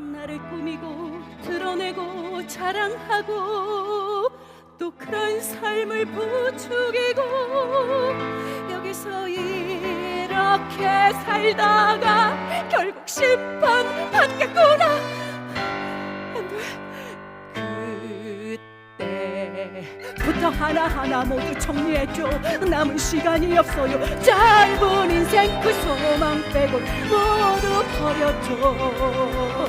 나를 꾸미고 드러내고 자랑하고 또 그런 삶을 부추기고 여기서 이렇게 살다가 결국 심판 받겠구나. 안돼. 그때부터 하나하나 모두 정리해줘. 남은 시간이 없어요. 짧은 인생 그 소망 빼고 모두 버려줘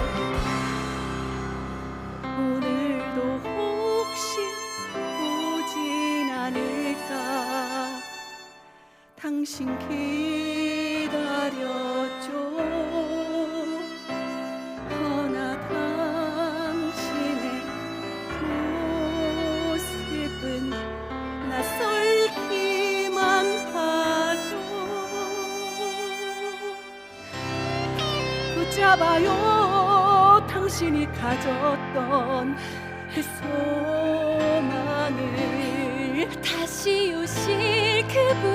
당신 기다렸죠. 허나 당신의 모습은 낯설기만 하죠. 붙잡아요. 당신이 가졌던 그 소망을 다시 오실 그분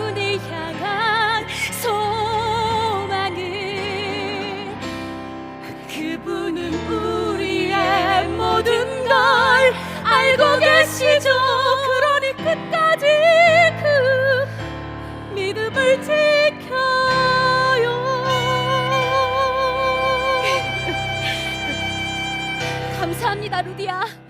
그분은 우리의 모든 걸 알고 계시죠. 그러니 끝까지 그 믿음을 지켜요. 감사합니다 루디야.